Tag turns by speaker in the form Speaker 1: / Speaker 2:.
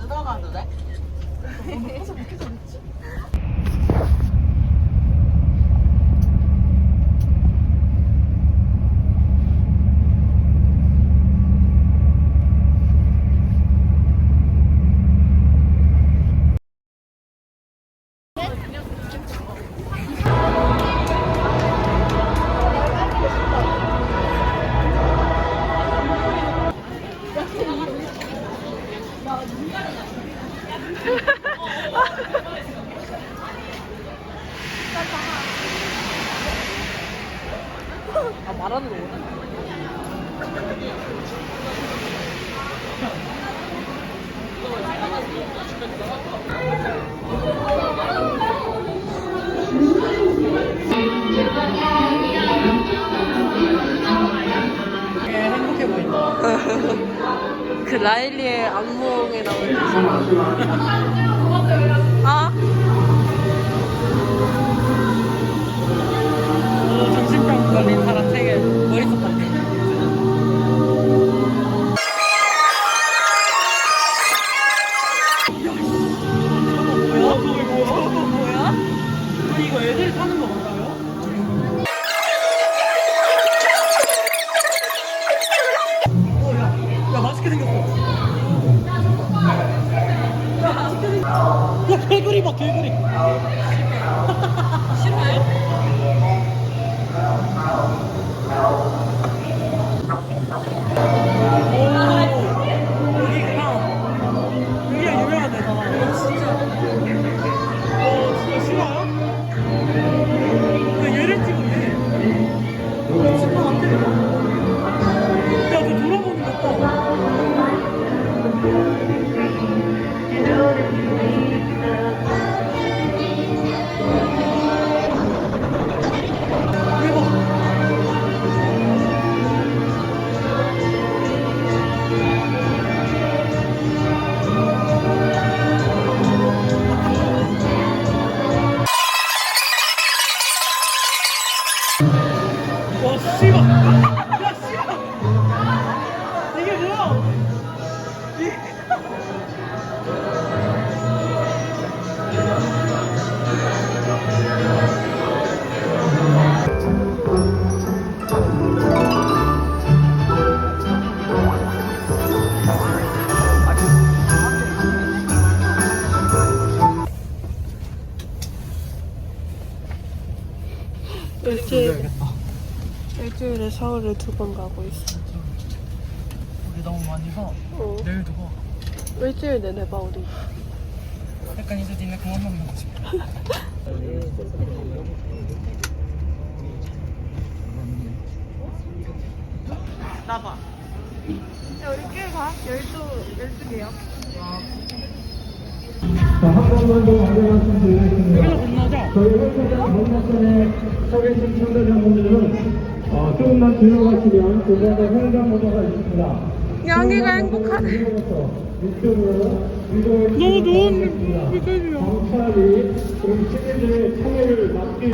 Speaker 1: 들어가도 돼? 아 말하는 거구나. 되게 행복해 보인다.
Speaker 2: 그 라일리의 악몽에 나오는 아?
Speaker 1: 오, 정신병 걸린 사람 세계 머릿속 같아. 이거 애들이 타는 거 맞아 개구리 봐 개구리. 싫어요? 오, 여기구나. 여기가 유
Speaker 2: 일주일 일주일에 서울을 두 번 가고 있어.
Speaker 1: 우리 너무 많이 가.
Speaker 2: 어.
Speaker 1: 내일도 가.
Speaker 2: 일주일 내내 봐 우리.
Speaker 1: 약간 이제 니네 그만 먹는 거지. 나봐.
Speaker 2: 야 우리 꽤 가. 열두 열두 개야.
Speaker 3: 자, 한 번만 더 계신 청자분들은 어, 조금만 들어가시면 더 현장 모드가 있습니다.
Speaker 2: 양이가 행복하네.
Speaker 3: 이쪽으로 이동을
Speaker 1: 너무 좋은
Speaker 3: 부탁드립니다.
Speaker 1: 느낌이야.
Speaker 3: 경찰이 우리 시민들의 참여를 막기